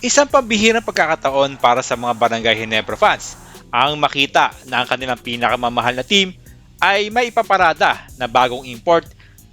Isang pambihirang pagkakataon para sa mga Barangay Ginebra fans ang makita na ang kanilang pinakamamahal na team ay may ipaparada na bagong import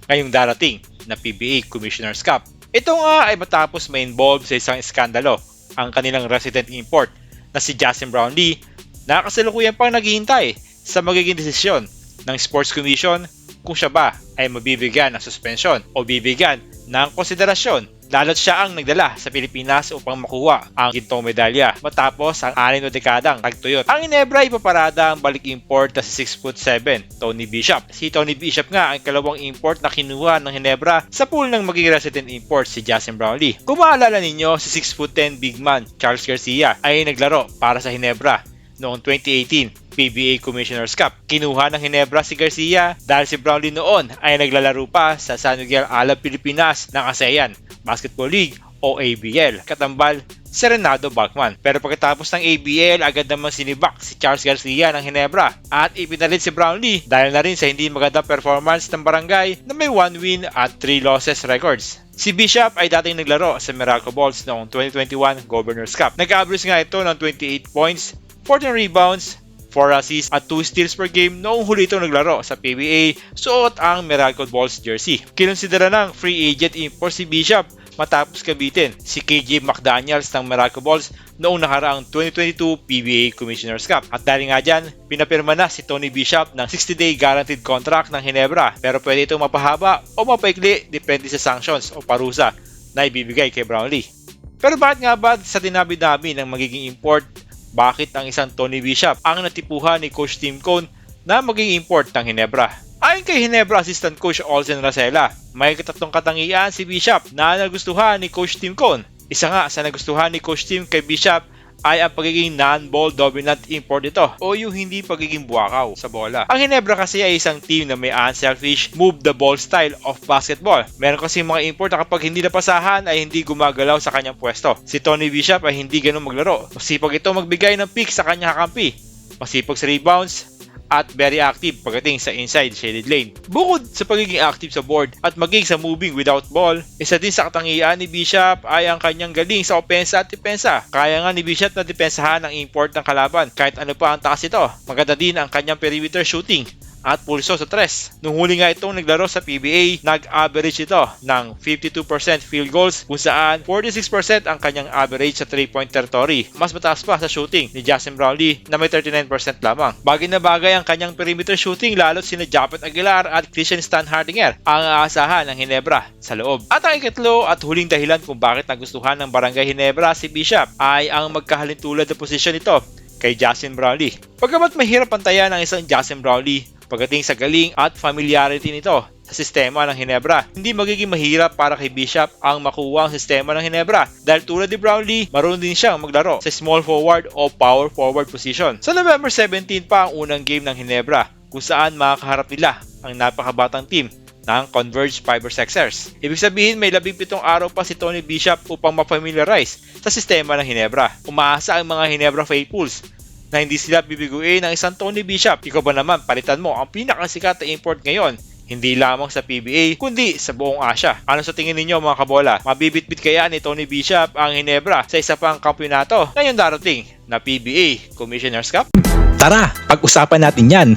ngayong darating na PBA Commissioner's Cup. Ito nga ay matapos ma-involve sa isang iskandalo ang kanilang resident import na si Justin Brownlee na kasalukuyan pang naghihintay sa magiging desisyon ng Sports Commission kung siya ba ay mabibigyan ng suspension o bibigyan ng konsiderasyon lalo't siya ang nagdala sa Pilipinas upang makuha ang gintong medalya matapos ang anin na dekadang tagtuyot. Ang Inebra ipaparada ang balik import na si 6'7 Tony Bishop. Si Tony Bishop nga ang kalawang import na kinuha ng Ginebra sa pool ng magiging resident import si Justin Brownlee. Kung maalala ninyo, si 6'10 big man Charles Garcia ay naglaro para sa Ginebra noong 2018 PBA Commissioner's Cup. Kinuha ng Ginebra si Garcia dahil si Brownlee noon ay naglalaro pa sa San Miguel Alab Pilipinas ng ASEAN Basketball League o ABL. Katambal Serenado Bachman. Pero pagkatapos ng ABL, agad naman sinibak si Charles Garcia ng Ginebra at ipinalit si Brownlee dahil na rin sa hindi magandang performance ng barangay na may 1 win at 3 losses records. Si Bishop ay dating naglaro sa Miracle Balls noong 2021 Governor's Cup. Nag-average nga ito ng 28 points, 14 rebounds, 4 assists at 2 steals per game noong huli itong naglaro sa PBA suot ang Miracle Balls jersey. Kinonsidera ng free agent import si Bishop matapos kabitin si KJ McDaniels ng Miracle Balls noong nakaraang 2022 PBA Commissioner's Cup. At dahil nga dyan, pinapirma na si Tony Bishop ng 60-day guaranteed contract ng Ginebra pero pwede itong mapahaba o mapaikli depende sa sanctions o parusa na ibibigay kay Brownlee. Pero bakit nga ba sa dinabi-dami ng magiging import bakit ang isang Tony Bishop ang natipuhan ni Coach Tim Cone na maging import ng Ginebra. Ayon kay Ginebra Assistant Coach Olsen Racela, may katatlong katangian si Bishop na nagustuhan ni Coach Tim Cone. Isa nga sa nagustuhan ni Coach Tim kay Bishop ay ang pagiging non-ball dominant import nito o yung hindi pagiging buwakaw sa bola. Ang Ginebra kasi ay isang team na may unselfish move the ball style of basketball. Meron kasi mga import na kapag hindi napasahan ay hindi gumagalaw sa kanyang pwesto. Si Tony Bishop ay hindi ganun maglaro. Masipag ito magbigay ng pick sa kanyang kakampi. Masipag sa rebounds, at very active pagdating sa inside shaded lane. Bukod sa pagiging active sa board at maging sa moving without ball, isa din sa katangian ni Bishop ay ang kanyang galing sa opensa at depensa. Kaya nga ni Bishop na depensahan ang import ng kalaban kahit ano pa ang taas ito. Maganda din ang kanyang perimeter shooting at pulso sa tres. Nung huli nga itong naglaro sa PBA, nag-average ito ng 52% field goals kung saan 46% ang kanyang average sa 3-point territory. Mas mataas pa sa shooting ni Justin Brownlee na may 39% lamang. Bagay na bagay ang kanyang perimeter shooting lalo't sina Japet Aguilar at Christian Stan Hardinger ang aasahan ng Ginebra sa loob. At ang ikatlo at huling dahilan kung bakit nagustuhan ng Barangay Ginebra si Bishop ay ang magkahalintulad na posisyon nito kay Justin Brownlee. Pagkamat mahirap pantayan ng isang Justin Brownlee Pagdating sa galing at familiarity nito sa sistema ng Hinebra, hindi magiging mahirap para kay Bishop ang makuha ang sistema ng Hinebra dahil tulad ni Brownlee, marunong din siyang maglaro sa small forward o power forward position. Sa November 17 pa ang unang game ng Hinebra kung saan makakaharap nila ang napakabatang team ng Converge Fiber Sexers. Ibig sabihin may 17 araw pa si Tony Bishop upang ma-familiarize sa sistema ng Hinebra. Umaasa ang mga Hinebra faithfuls na hindi sila bibiguin ng isang Tony Bishop. Ikaw ba naman palitan mo ang pinakasikat na import ngayon hindi lamang sa PBA, kundi sa buong Asia. Ano sa tingin ninyo mga kabola? Mabibitbit kaya ni Tony Bishop ang Hinebra sa isa pang kampyonato ngayon darating na PBA Commissioner's Cup? Tara, pag-usapan natin yan.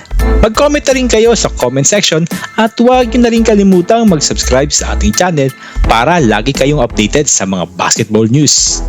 Mag-comment na rin kayo sa comment section at huwag nyo na rin kalimutang mag-subscribe sa ating channel para lagi kayong updated sa mga basketball news.